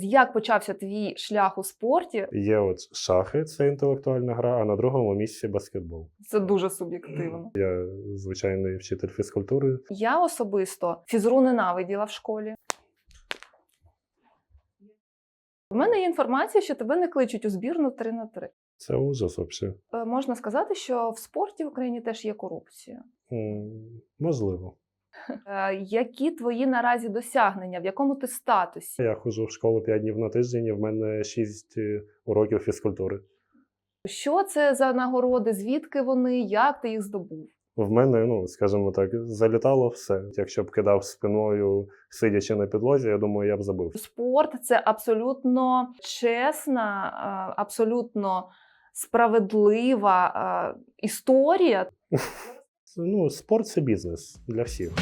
Як почався твій шлях у спорті? Є от шахи, це інтелектуальна гра, а на другому місці баскетбол. Це дуже суб'єктивно. Я звичайний вчитель фізкультури. Я особисто фізру ненавиділа в школі. У мене є інформація, що тебе не кличуть у збірну 3 на 3. Це ужас взагалі. Е, Можна сказати, що в спорті в Україні теж є корупція. Можливо. Е, Які твої наразі досягнення? В якому ти статусі? Я ходжу в школу 5 днів на тиждень, і в мене 6 уроків фізкультури. Що це за нагороди? Звідки вони? Як ти їх здобув? В мене, ну скажімо так, залітало все. Якщо б кидав спиною, сидячи на підлозі, я думаю, я б забив. Спорт це абсолютно чесна, е, абсолютно справедлива е, історія. Ну, спорт це бізнес для всіх.